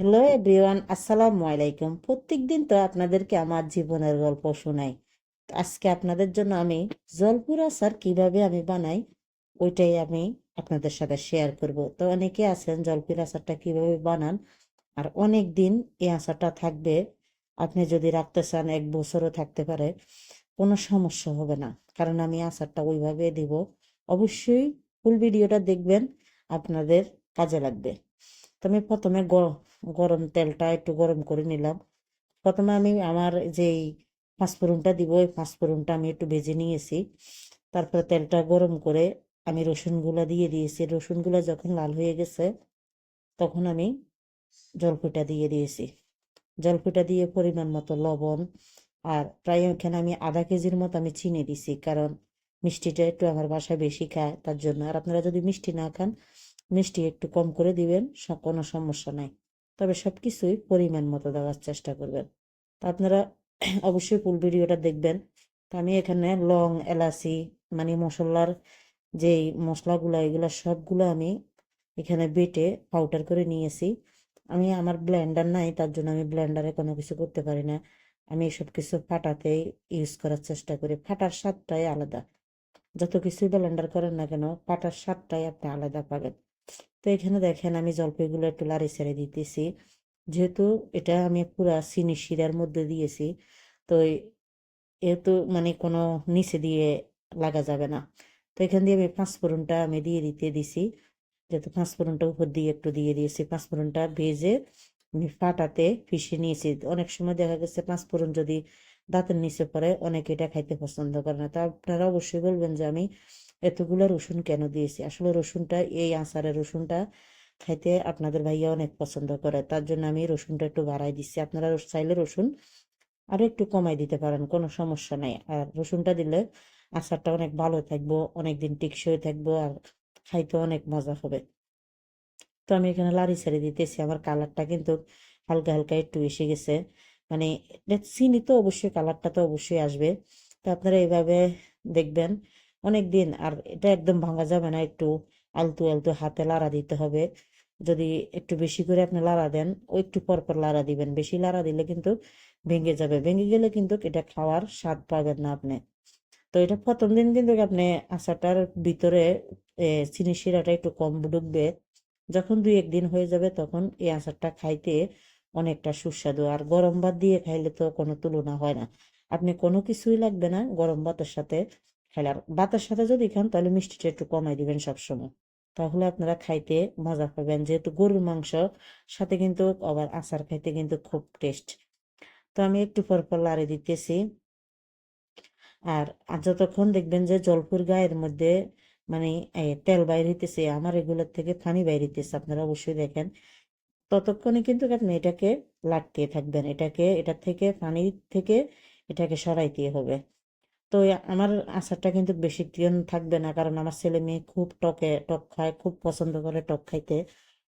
Hello everyone, আসসালামু আলাইকুম। প্রত্যেক দিন তো আপনাদেরকে আমার জীবনের গল্প শোনাই। আজকে আপনাদের জন্য আমি জলপুর আচার কীভাবে আমি বানাই, ওইটাই আমি আপনাদের সাথে শেয়ার করব। তো অনেকে আছেন জলপুর আচারটা কীভাবে বানান, আর অনেক দিন এই আচারটা থাকবে, আপনি যদি রাখতে চান এক বছরও থাকতে পারে, কোনো সমস্যা হবে না। কারণ আমি আচারটা ওইভাবে দিব। অবশ্যই ফুল ভিডিওটা দেখবেন, আপনাদের কাজে লাগবে। তো আমি প্রথমে গরম তেলটা একটু গরম করে নিলাম। প্রথমে আমি আমার যেই পাঁচফোড়নটা দিব, ওই পাঁচফোড়নটা আমি একটু ভেজে নিয়েছি। তারপরে তেলটা গরম করে আমি রসুনগুলা দিয়ে দিয়েছি। রসুনগুলা যখন লাল হয়ে গেছে, তখন আমি জলফুটা দিয়ে দিয়েছি। জলফুটা দিয়ে পরিমাণ মতো লবণ আর প্রায় এখানে আমি আধা কেজির মতো আমি চিনি দিছি, কারণ মিষ্টিটা একটু আমার বাসায় বেশি খায়, তার জন্য। আর আপনারা যদি মিষ্টি না খান মিষ্টি একটু কম করে দিবেন কোনো সমস্যা নাই। তবে সব কিছুই পরিমাণ মতো দেওয়ার চেষ্টা করবেন। তা আপনারা অবশ্যই ফুল ভিডিওটা দেখবেন। তা আমি এখানে লং, এলাচি মানে মশলার যেই মশলাগুলো, এগুলো সবগুলো আমি এখানে বেটে পাউডার করে নিয়েছি। আমি আমার ব্লেন্ডার নাই, তার জন্য আমি ব্লেন্ডারে কোনো কিছু করতে পারি না। আমি এসব কিছু ফাটাতেই ইউজ করার চেষ্টা করি। ফাটার স্বাদটাই আলাদা। যত কিছুই ব্লেন্ডার করেন না কেন, ফাটার স্বাদটাই আপনি আলাদা পাবেন। তো এখানে দেখেন আমি জলপাইগুলো একটু লাড়ি ছেড়ে দিতেছি। যেহেতু এটা আমি পুরা চিনি শিরার মধ্যে দিয়েছি, তো এহেতু মানে কোনো নিচে দিয়ে লাগা যাবে না। তো এখান দিয়ে আমি পাঁচফোড়নটা আমি দিয়ে দিতে দিছি যেহেতু পাঁচফোড়নটা উপর দিয়ে একটু দিয়ে দিয়েছি। পাঁচফোড়নটা ভেজে আমি ফাটাতে পিষে নিয়েছি। অনেক সময় দেখা গেছে পাঁচফোড়ন যদি দাঁতের নিচে পড়ে, অনেকে এটা খাইতে পছন্দ করে না। তা আপনারা অবশ্যই বলবেন যে আমি এতগুলো রসুন কেন দিয়েছি? আসলে রসুনটা, এই আচারের রসুনটা খাইতে আপনাদের ভাইয়া অনেক পছন্দ করে। তার জন্য আমি রসুনটা একটু বাড়াই দিচ্ছি। আপনারা চাইলে রসুন আরও একটু কমাই দিতে পারেন, কোনো সমস্যা নাই। আর রসুনটা দিলে আচারটা অনেক ভালো থাকব, অনেকদিন টেকসই থাকব আর খাইতে অনেক মজা হবে। তো আমি এখানে লাড়ি ছেড়ে দিতেছি। আমার কালারটা কিন্তু হালকা হালকা একটু এসে গেছে। মানে চিনি তো অবশ্যই কালারটা তো অবশ্যই আসবে। তো আপনারা এইভাবে দেখবেন অনেক দিন আর এটা একদম ভাঙা যাবে না, একটু আলতু আলতু হাতে লাড়া দিতে হবে। যদি একটু বেশি করে আপনি লাড়া দেন, ও একটু পর পর লাড়া দিবেন। বেশি লাড়া দিলে কিন্তু ভেঙে যাবে। ভেঙে গেলে কিন্তু এটা খাওয়ার স্বাদ পাবেন না আপনি। তো এটা প্রথম দিন কিন্তু আপনি আচারটার ভিতরে চিনি শিরাটা একটু কম ঢুকবে। যখন দুই একদিন হয়ে যাবে তখন এই আচারটা খাইতে অনেকটা সুস্বাদু। আর গরম ভাত দিয়ে খাইলে তো কোনো তুলনা হয় না। আপনি কোনো কিছুই লাগবে না গরম ভাতের সাথে খাইলে আর ভাতের সাথে যদি খান তাহলে মিষ্টিটা একটু কমাই দিবেন সবসময়। তাহলে আপনারা খাইতে মজা পাবেন। যেহেতু গরুর মাংস, সাথে কিন্তু আবার আচার খাইতে কিন্তু খুব টেস্ট তো আমি একটু পর পর লাড়ে দিতেছি। আর যতক্ষণ দেখবেন যে জলপুর গায়ের মধ্যে মানে তেল বাইর হইতেছে, আমার এগুলোর থেকে পানি বাইর হইতেছে, আপনারা অবশ্যই দেখেন। ততক্ষণে কিন্তু আপনি এটাকে লাগতে থাকবেন। এটাকে, এটা থেকে পানি থেকে এটাকে সরাইতে হবে। তো আমার আচারটা কিন্তু বেশি দিন থাকবে না, কারণ আমার ছেলে মেয়ে খুব টকে, টক খায়, খুব পছন্দ করে টক খাইতে।